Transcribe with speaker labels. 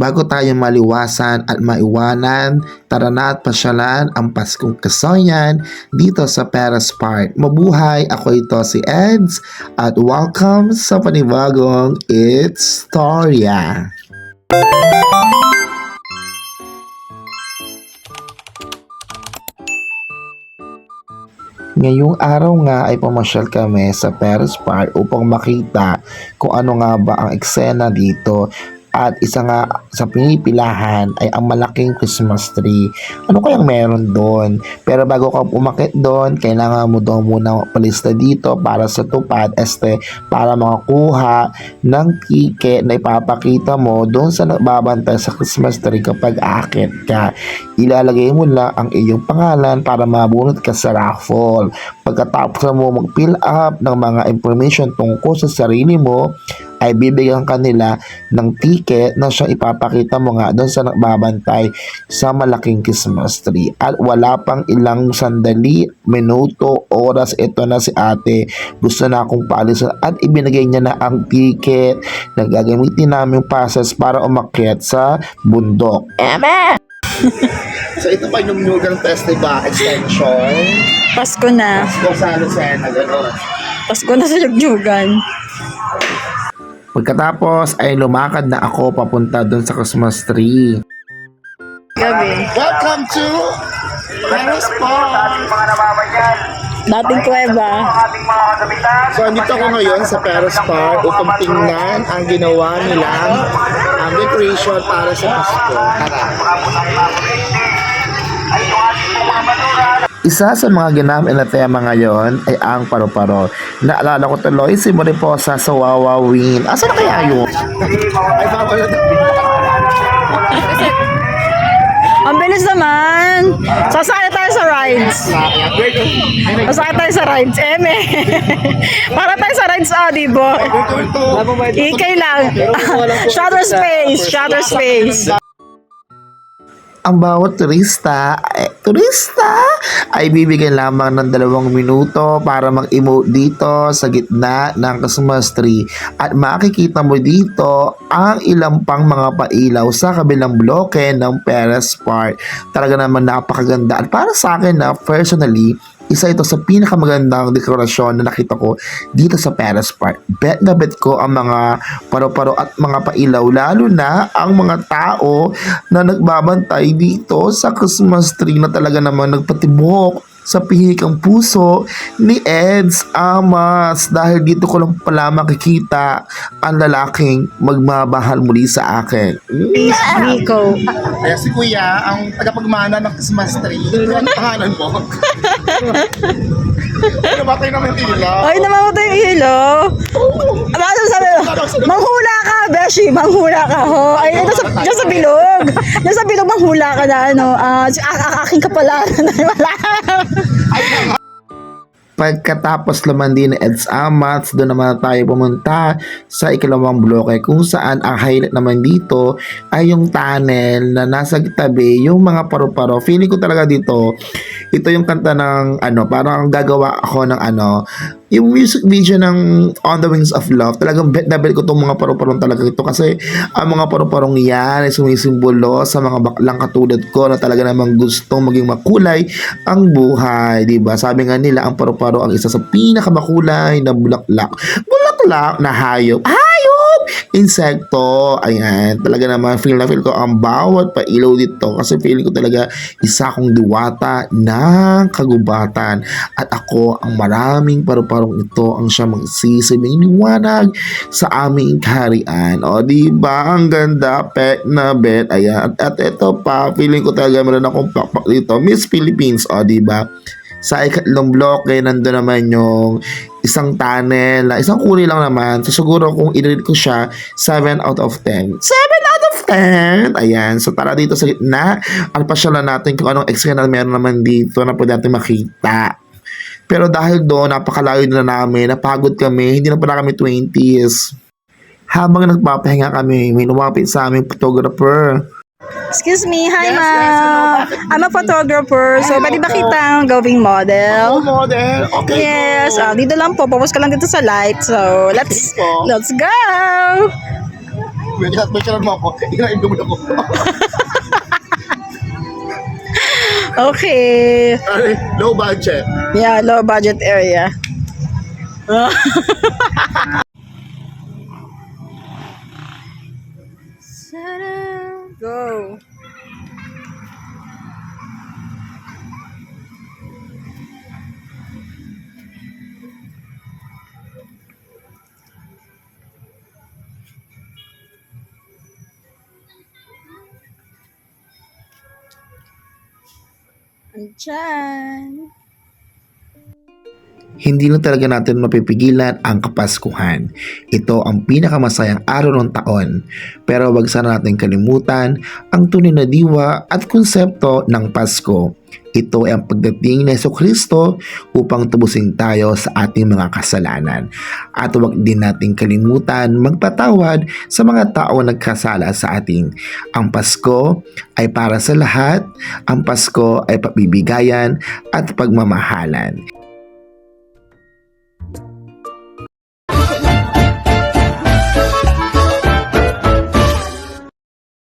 Speaker 1: Bago tayo maliwasan at maiwanan, tara na at pasyalan ang Paskong Kasoyan dito sa Paris Park. Mabuhay! Ako ito si Eds at welcome sa panibagong It's Storya! Ngayong araw nga ay pumasyal kami sa Paris Park upang makita kung ano nga ba ang eksena dito at isa nga sa pinipilahan ay ang malaking Christmas tree. Ano kayang meron doon? Pero bago ka umakit doon, kailangan mo daw muna palista dito para sa tupad este para makakuha ng ticket na ipapakita mo doon sa nagbabantay sa Christmas tree kapag aakit ka. Ilalagay mo lang ang iyong pangalan para mabunot ka sa raffle. Pagkatapos mo mag-fill up ng mga information tungkol sa sarili mo, ay bibigyan ka nila ng ticket na siya ipapakita mo nga doon sa nagbabantay sa malaking Christmas tree. At wala pang ilang sandali, minuto, oras, ito na si ate. Gusto na akong paalisan at ibinigay niya na ang ticket na gagamitin namin passes para umakyat sa bundok. Eme! so ito pa yung Nugan Festival extension.
Speaker 2: Pasko na.
Speaker 1: Kung sa Lucena, gano'n.
Speaker 2: Pasko na sa Jugyugan.
Speaker 1: Pagkatapos ay lumakad na ako papunta doon sa Christmas tree.
Speaker 2: Gabi.
Speaker 1: Welcome to Paris Park!
Speaker 2: Dating kuweba.
Speaker 1: So, andito ako ngayon sa Paris Park upang tingnan ang ginawa nilang um, decoration para sa Pasko. Tara! Isa sa mga ginamit na tema ngayon ay ang paro-paro. Naalala ko tuloy si Mariposa sa Wawawin. Asa na kaya yun? ay, bawal
Speaker 2: Ang bilis naman. Sasaya tayo sa rides. Sasaya tayo sa rides. Eme. Para tayo sa rides, ah, di ba? Ikay lang. Shutter space. Shutter space.
Speaker 1: ang bawat turista, eh, turista, ay bibigyan lamang ng dalawang minuto para mag-emote dito sa gitna ng Christmas tree. At makikita mo dito ang ilang pang mga pailaw sa kabilang bloke ng Paris Park. Talaga naman napakaganda. At para sa akin na personally, isa ito sa pinakamagandang dekorasyon na nakita ko dito sa Paris Park. Bet na bet ko ang mga paro-paro at mga pailaw, lalo na ang mga tao na nagbabantay dito sa Christmas tree na talaga naman nagpatibok sa pihikang puso ni Eds Amas dahil dito ko lang pala makikita ang lalaking magmabahal muli sa akin.
Speaker 2: Nico.
Speaker 1: Kaya si Kuya, ang tagapagmana ng Christmas tree. Ano ang pangalan mo? Ba tayo naman ilaw?
Speaker 2: Ay, namamatay yung ilaw. Ano sabi mo? Manghula ka, Beshi. Manghula ka, ho. Ay, ito sa, dyan sa bilog. Dyan sa bilog, manghula ka na, ano. A- aking kapala. Wala.
Speaker 1: Pagkatapos lumandi ni Eds Amats, doon naman tayo pumunta sa ikalawang bloke kung saan ang highlight naman dito ay yung tunnel na nasa tabi yung mga paru-paro. Feeling ko talaga dito, ito yung kanta ng ano, parang gagawa ako ng ano, yung music video ng On the Wings of Love, talagang bet na bet ko itong mga paru-parong talaga ito kasi ang mga paru-parong yan ay sumisimbolo sa mga baklang katulad ko na talaga namang gustong maging makulay ang buhay, di ba? Sabi nga nila ang paru-paro ang isa sa pinakamakulay na bulaklak. Bulaklak na hayop. Hayop! Insekto. Ayan. Talaga naman feel na feel ko ang bawat pailaw dito kasi feeling ko talaga isa akong diwata ng kagubatan at ako ang maraming paru-parong ito ang siya magsisilbing liwanag sa aming kaharian. O, di ba? Ang ganda, pek na bet. Ayan. At, at ito pa, feeling ko talaga meron akong pakpak dito. Miss Philippines, o, di ba? Sa ikatlong bloke, nandun naman yung isang tunnel, isang kulay lang naman. So, siguro kung i-rate ko siya, 7 out of 10. 7 out of 10! Ayan. So, tara dito sa gitna. At pasyalan natin kung anong eksena meron naman dito na pwede natin makita. Pero dahil doon, napakalayo na namin, napagod kami, hindi na pala kami 20s. Habang nagpapahinga kami, may lumapit sa aming photographer.
Speaker 2: Excuse me. Hi, ma'am. I'm a photographer. So, pwede ba kita ang going model?
Speaker 1: model. Okay
Speaker 2: Yes. Ah, dito lang po. Pupus ka lang dito sa light. So, let's
Speaker 1: po.
Speaker 2: let's go.
Speaker 1: May picture mo ako. Hinain mo ako.
Speaker 2: Okay.
Speaker 1: Ay, low budget.
Speaker 2: Yeah, low budget area. Go. Andyan.
Speaker 1: Hindi na talaga natin mapipigilan ang Kapaskuhan. Ito ang pinakamasayang araw ng taon. Pero wag sana natin kalimutan ang tunay na diwa at konsepto ng Pasko. Ito ay ang pagdating ni Yeso Kristo upang tubusin tayo sa ating mga kasalanan. At huwag din natin kalimutan magpatawad sa mga tao nagkasala sa ating. Ang Pasko ay para sa lahat. Ang Pasko ay pabibigayan at pagmamahalan.